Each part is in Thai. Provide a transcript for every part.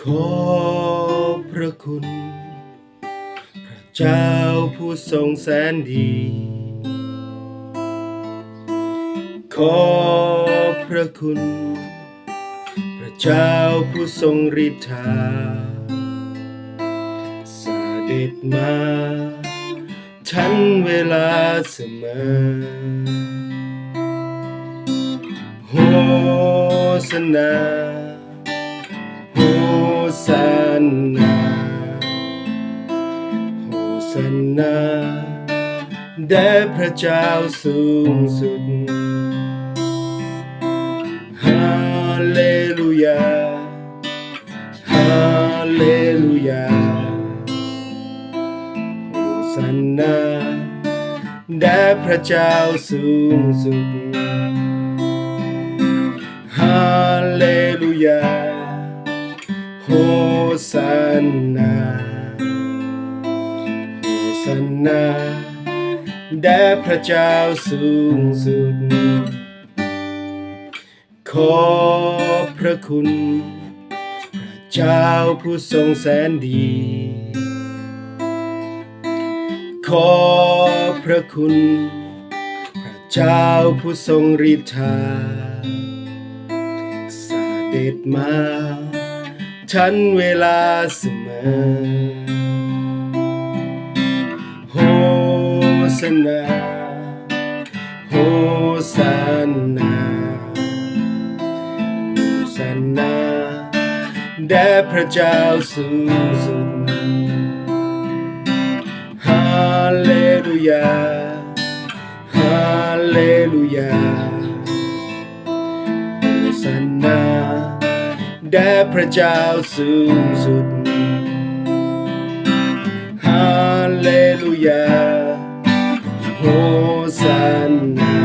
ขอพระคุณ พระเจ้าผู้ทรงแสนดี ขอพระคุณ พระเจ้าผู้ทรงฤทธาเสด็จมาทันเวลาเสมอโฮสนา สนาโฮสนาแด่พระเจ้าสูงสุด ฮาเลลูยา ฮาเลลูยา โฮสันนาแด่พระเจ้าสูงสุด โฮสันนาโฮสันนาแด่พระเจ้าสูงสุด ขอพระคุณ พระเจ้าผู้ทรงแสนดี ขอพระคุณ พระเจ้าผู้ทรงฤทธาเสด็จมา ทันเวลาเสมอโฮสนาโฮสนาโฮสนนาแด่พระเจ้าสูงสุดฮาเลลูยาฮาเลลูยา แด่พระเจ้าสูงสุด ฮาเลลูยา โฮสันนา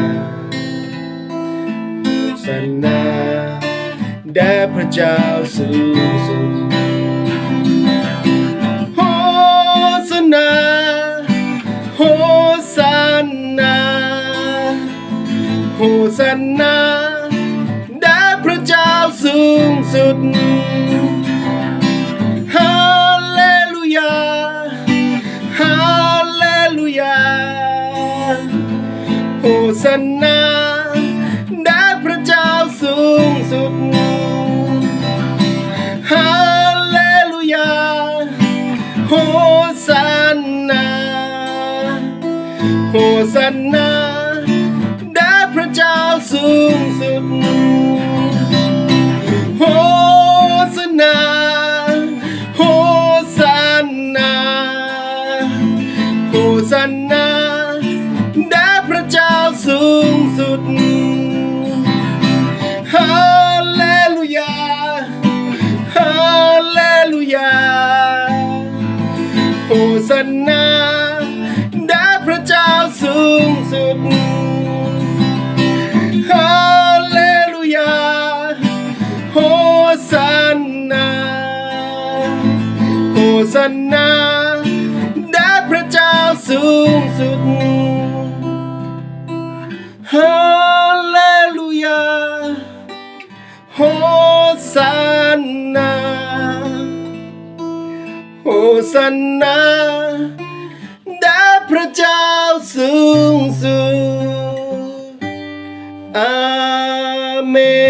โฮสันนาแด่พระเจ้าสูงสุด โฮสันนา โฮสันนา โฮสันนาแด่พระเจ้า สุดฮาเลลูยาฮาเลลูยาโฮสันนาแด่พระเจ้าสูงสุดฮาเลลูยาโฮสันนาโฮสันนาแด่พระเจ้าสูงสุด สันนาแด่พระเจ้าสูงสุดฮาเลลูยาฮาเลลูยาโฮสันนาแด่พระเจ้าสูงสุดฮาเลลูยาโฮสันนาโฮสันนาแด่พระเจ้า สูงสุดฮาเลลูยาโฮสันนาโฮสันนาแด่พระเจ้าสูงสุดอาเมน